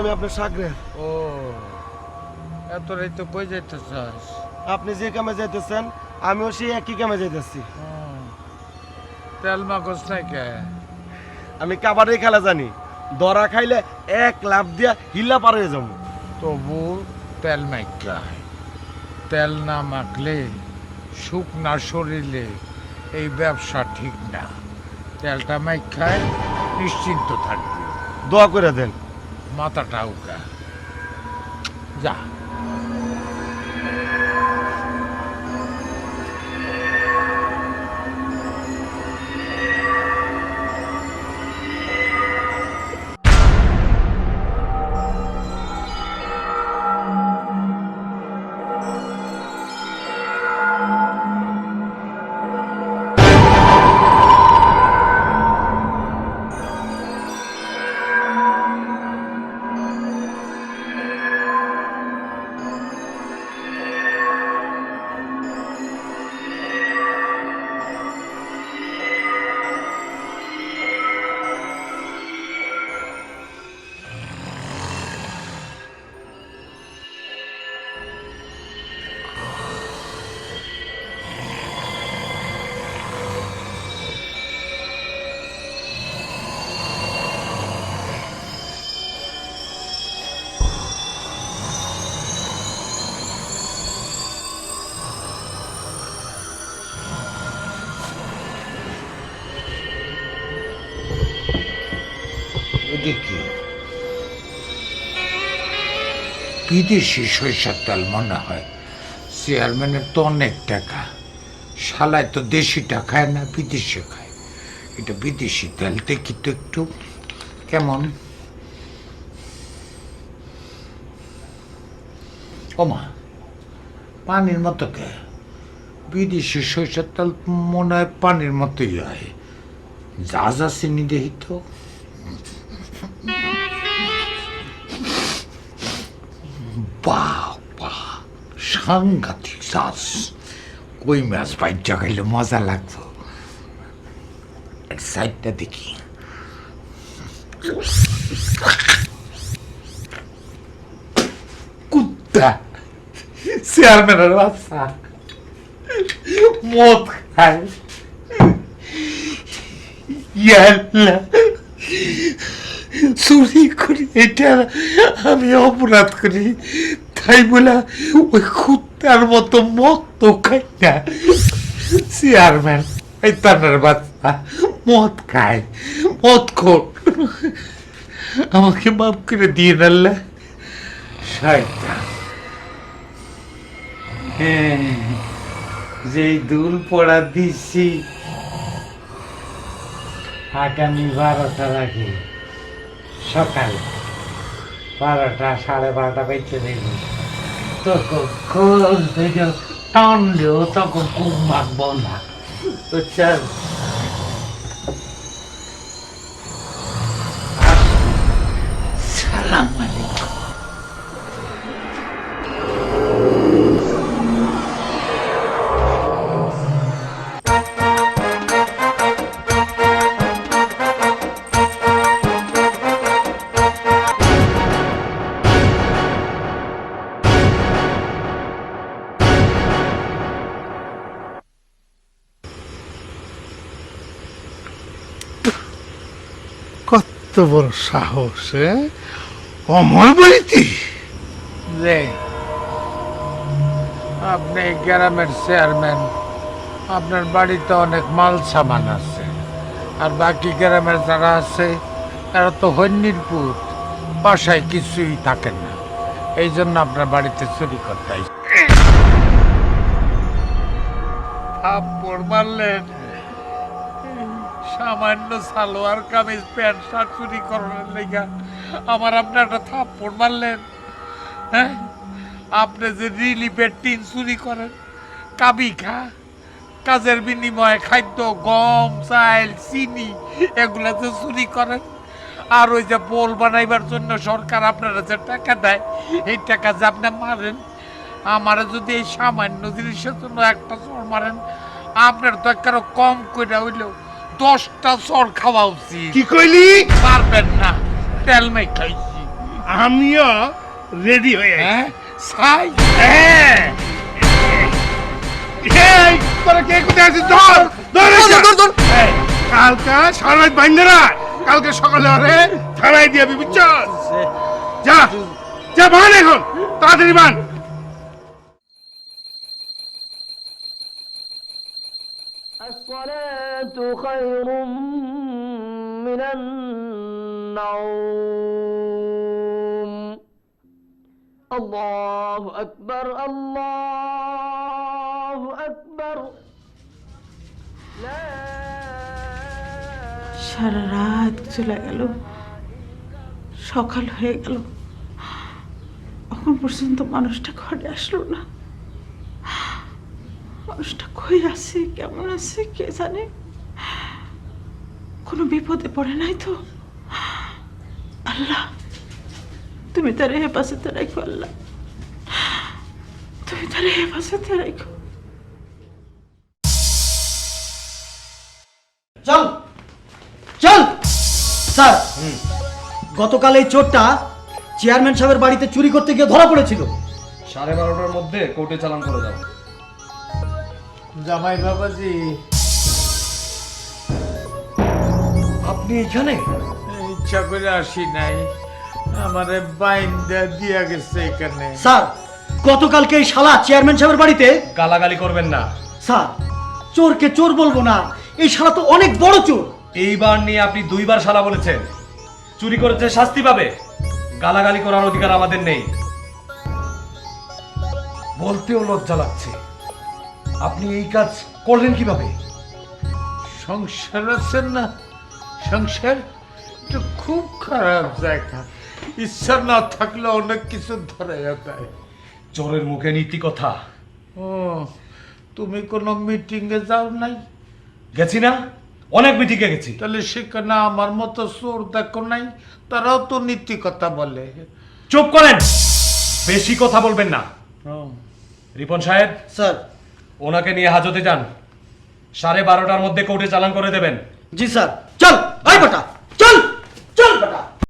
আমি আপনার সাগরে ও এত রাইতে কই যাইতে চাস আপনি যে কামে যাইতেছেন আমিও সেই একই কামে যাইতেছি। তেল মাগস নাই কে? আমি কাবাডি খেলা জানি দরা খাইলে এক লাভ দিয়া হিল্লা পার হয়ে যাব। তবু তেল মাইকা তেল না মাখলে সুখ না শরীরে এই ব্যবসা ঠিক না। তেলটা মাইখায় নিশ্চিন্ত থাকবি। দোয়া করে দেন। মাথাটা উকা যা। তেল মনে হয়। চেয়ারম্যানের তো অনেক টাকা। শালায় তো না, বিদেশি খায়। এটা বিদেশি তেল দেখি তো একটু। কেমন? ওমা, পানির মতো কে? বিদেশি সরিষার তেল মনে হয় পানির মতোই হয়। যা যা চিনি দেখি তো। বাহ বাহ, সাংঘাতিক শ্বাস কই মাছ বাইচা খাইলে মজা লাগতো সাইডটা দেখি। কুত্তা। চেয়ারম্যানের বাচ্চা। মদ খায়। ইয়াল্লা চুরি করি, এটা আমি অপরাধ করি। তাই বলে ওই কুত্তার মতো মদ তো খাই না। চেয়ারম্যান এই তানার বাচ্চা, মদ খায়, মদ খোর। আমাকে মাফ করে দিয়ে নাল্লা শয়তান। হ্যাঁ যেই দুল পড়া দিচ্ছি আগামী বারোটা রাখি সকাল বারোটা, সাড়ে বারোটা বেঁচে দিল তখন খোঁজ দেখ টান তখন খুব মাখবো না বুঝছেন? কত বড় সাহস অমর বাড়িতে? যে আপনি গ্রামের চেয়ারম্যান। আপনার বাড়িতে অনেক মাল সামান আছে। আর বাকি গ্রামের যারা আছে, তারা তো হন্যির পুত বাসায় কিছুই থাকে না। এই জন্য আপনার বাড়িতে চুরি করতে। থাপ্পড় মারলেন। সামান্য সালোয়ার কামিজ, প্যান্ট, শার্ট চুরি করার লেগা। আমার আপনি একটা থাপ্পড় মারলেন হ্যাঁ? আপনি যে রিলিফের টিন চুরি করেন, কাবি খা। কাজের বিনিময়ে খাদ্য, গম, চাল, চিনি, এগুলা যে চুরি করেন, আর ওই যে পোল বানাইবার জন্য সরকার আপনারা যে টাকা দেয়, এই টাকা যে আপনি মারেন, আমার যদি এই সামান্য জিনিসের জন্য একটা চর মারেন, আপনার তো একটা কম করে হইলেও দশটা চর খাওয়া উচিত কি কইলি? পারবেন না। তেল মেঘ খাইছি। আমিও রেডি হয়ে হ্যাঁ? সাই হ্যাঁ। এই, তোরা কে কোথায় আছিস? ধর, ধর কালকা সারা রাত। কালকে সকালে ওরে থানায় দিয়ে বুঝছস? যা যা বান এখন। তাড়াতাড়ি বান। الصلاة خير من النوم الله أكبر الله أكبر لا সারা রাত চলে গেল সকাল হয়ে গেল এখন পর্যন্ত মানুষটা ঘরে আসলো না মানুষটা কই আছে কেমন আছে কে জানে? কোনো বিপদে পড়ে নাই তো? আল্লাহ তুমি তার হেফাজতে রাখো আল্লাহ। তুমি তার হেফাজতে রাখো। চল চল। স্যার গতকাল এই চোরটা চেয়ারম্যান সাহেবের বাড়িতে চুরি করতে গিয়ে ধরা পড়েছিল। সাড়ে বারোটার মধ্যে কোর্টে চালান করে দাও। জামাই বাবাজি। আপনি এখানে? ইচ্ছা করে আসি নাই। আমারে বাইন্দা দিয়া গেছে এখানে। স্যার গতকালকে এই শালা চেয়ারম্যান সাহেবের বাড়িতে গালাগালি করবেন না। স্যার চোরকে চোর বলব না। এই শালা তো অনেক বড় চোর। এইবার নিয়ে আপনি দুইবার শালা বলেছেন। চুরি করেছে শাস্তি পাবে। গালাগালি করার অধিকার আমাদের নেই। বলতেও লজ্জা লাগছে। আপনি এই কাজ করলেন কীভাবে? সংসার আছেন না? সংসার এটা খুব খারাপ জায়গা। ইচ্ছা না থাকলে অনেক কিছু ধরে যায় চোরের মুখে নীতি কথা। ও তুমি কোনো মিটিংয়ে যাও নাই? গেছি না? অনেক মিটিংয়ে গেছি। তাহলে সেখানে আমার মতো চোর দেখো নাই? তারাও তো নীতি কথা বলে। চুপ করেন! বেশি কথা বলবেন না। ও, রিপন সাহেব? স্যার ওনাকে নিয়ে হাজতে যান। সাড়ে বারোটার মধ্যে কোর্টে চালান করে দেবেন। জি, স্যার। চল ভাই বেটা।